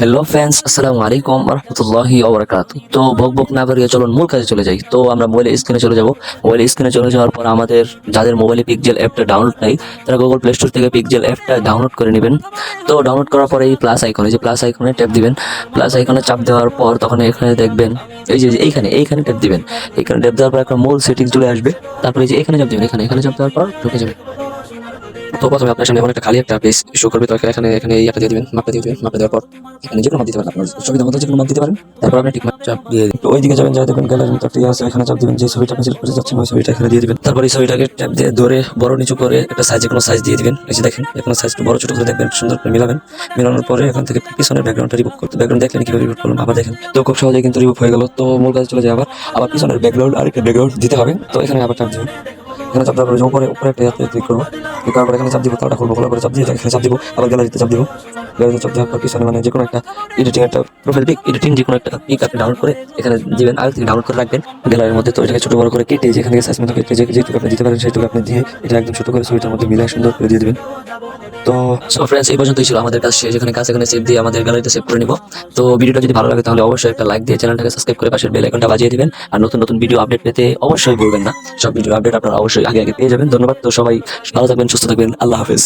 Hello friends আসসালামু আলাইকুম রহমতুল্লাহি ওবরাকাত তো বক বক না করিয়ে চলুন মূল কাজে চলে যাই। তো আমরা মোবাইল স্ক্রিনে চলে যাব। মোবাইল স্ক্রিনে চলে যাওয়ার পর আমাদের যাদের মোবাইলে পিকজেল অ্যাপটা ডাউনলোড নেই, তারা গুগল প্লে স্টোর থেকে পিকজেল অ্যাপটা ডাউনলোড করে নেবেন। তো ডাউনলোড করার পরে এই প্লাস আইকনে যে প্লাস আইকনে ট্যাপ দিবেন। প্লাস আইকনে চাপ দেওয়ার পর তখন এখানে দেখবেন, এই যে এইখানে এইখানে ট্যাপ দিবেন। এইখানে ট্যাপ দেওয়ার পর একটা মূল সেটিং চলে আসবে। তারপরে যে এখানে চাপ দিবেন, এখানে এখানে চাপ দেওয়ার পর ঢুকে যাবে। তো প্রথমে আপনার সামনে এমন একটা খালি একটা পেজ শো করবে তো এখানে এখানে এই একটা দিয়ে দিবেন মাপটা দিয়ে দিবেন মাপটা দেওয়ার পর এখানে যে কোনো মাপ দিতে পারেন আপনার সুবিধা মতো যে কোনো মাপ দিতে পারেন তারপর আপনি ঠিক চাপ দিয়ে দিন ওই দিকে যাবেন যা দেখবেন গ্যালারি মতো একটা ইয়ে আছে এখানে চাপ দিবেন যে ছবিটা আপনি সিলেক্ট করতে যাচ্ছেন ওই ছবিটা এখানে দিয়ে দিবেন। তারপর এই ছবিটাকে ট্যাপ দিয়ে ধরে বড় নিচু করে একটা সাইজে কোনো সাইজ দিয়ে দিবেন। যে দেখেন কোনো সাইজ বড় ছোট করে দেখবেন সুন্দর করে মিলাবেন। মিলানোর পরে এখান থেকে পিছনের ব্যাকগ্রাউন্ডটা রিমুভ করতে ব্যাকগ্রাউন্ড দেখলেন কীভাবে রিমুভ করলাম? আবার দেখেন তো খুব সহজে কিন্তু রিমুভ হয়ে গেল। তো মূল কাজে চলে যায় আবার আবার পিছনের ব্যাকগ্রাউন্ড আরেকটা ব্যাকগ্রাউন্ড দিতে হবে। তো এখানে আবার চাপ দিবেন। এখানে চাপ দেওয়ার পরে উপরে উপরে একটা ইয়াতে ক্লিক করব। ক্লিক করার পরে এখানে চাপ দিব, তারটা খুলবো পরে চাপ দিয়ে এখানে চাপ দিব, আবার গ্যালারিতে চাপ দিব। গ্যালারিতে চাপ দেওয়ার পর পিছনে মানে যে কোনো একটা এডিটিং একটা প্রোফাইল পিক এডিটিং যে কোনো একটা পিক আপনি ডাউনলোড করে এখানে দিবেন আগে থেকে ডাউনলোড করে রাখবেন। গ্যালারির মধ্যে তো এটাকে ছোট বড় করে কেটে যেখানে সাইজ মতো কেটে যেটুকু আপনি দিতে পারেন, সেটুকু আপনি দিয়ে এটা একদম ছোটো করে ছবিটার মধ্যে মিলাই সুন্দর করে দিয়ে দিবেন। তো সো ফ্রেন্ডস এই পর্যন্তই ছিল আমাদের কাছে যেখানে কাজ এখানে সেভ দিয়ে আমাদের গ্যালারিতে সেভ করে নিব। তো ভিডিওটা যদি ভালো লাগে, তাহলে অবশ্যই একটা লাইক দিয়ে চ্যানেলটাকে সাবস্ক্রাইব করে পাশের বেল আইকনটা বাজিয়ে দিবেন। আর নতুন নতুন ভিডিও আপডেট পেতে অবশ্যই ভুলবেন না। সব ভিডিও আপডেট আপনারা অবশ্যই আগে আগে পেয়ে যাবেন। ধন্যবাদ। তো সবাই ভালো থাকবেন সুস্থ থাকবেন। আল্লাহ হাফেজ।